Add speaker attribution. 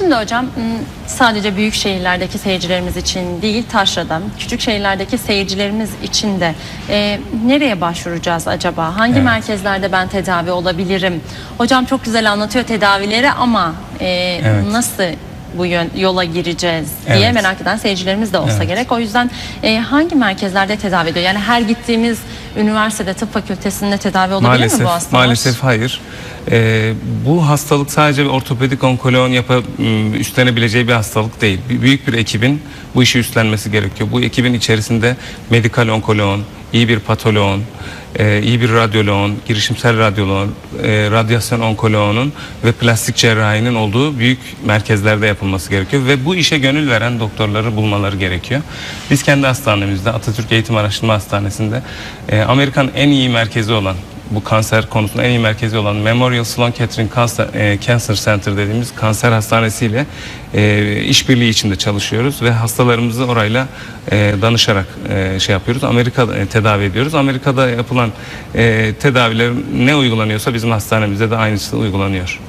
Speaker 1: Şimdi hocam sadece büyük şehirlerdeki seyircilerimiz için değil taşrada küçük şehirlerdeki seyircilerimiz için de e, nereye başvuracağız acaba? Hangi
Speaker 2: Evet.
Speaker 1: merkezlerde ben tedavi olabilirim? Hocam çok güzel anlatıyor tedavileri ama e,
Speaker 2: Evet.
Speaker 1: nasıl bu yön, yola gireceğiz diye
Speaker 2: Evet.
Speaker 1: merak eden seyircilerimiz de olsa
Speaker 2: Evet.
Speaker 1: gerek. O yüzden e, hangi merkezlerde tedavi ediyor? Yani her gittiğimiz üniversitede tıp fakültesinde tedavi olabilir
Speaker 2: maalesef
Speaker 1: mi bu hastalar?
Speaker 2: maalesef hayır. Ee, bu hastalık sadece ortopedik onkoloğun yapa, m, üstlenebileceği bir hastalık değil. Büyük bir ekibin bu işi üstlenmesi gerekiyor. Bu ekibin içerisinde medikal onkoloğun, iyi bir patoloğun, e, iyi bir radyoloğun, girişimsel radyoloğun, e, radyasyon onkoloğunun ve plastik cerrahinin olduğu büyük merkezlerde yapılması gerekiyor ve bu işe gönül veren doktorları bulmaları gerekiyor. Biz kendi hastanemizde Atatürk Eğitim Araştırma Hastanesi'nde e, Amerikan en iyi merkezi olan bu kanser konusunda en iyi merkezi olan Memorial Sloan Kettering Cancer, e, Cancer Center dediğimiz kanser hastanesiyle e, işbirliği içinde çalışıyoruz ve hastalarımızı orayla e, danışarak e, şey yapıyoruz. Amerika'da e, tedavi ediyoruz. Amerika'da yapılan e, tedaviler ne uygulanıyorsa bizim hastanemizde de aynısı uygulanıyor.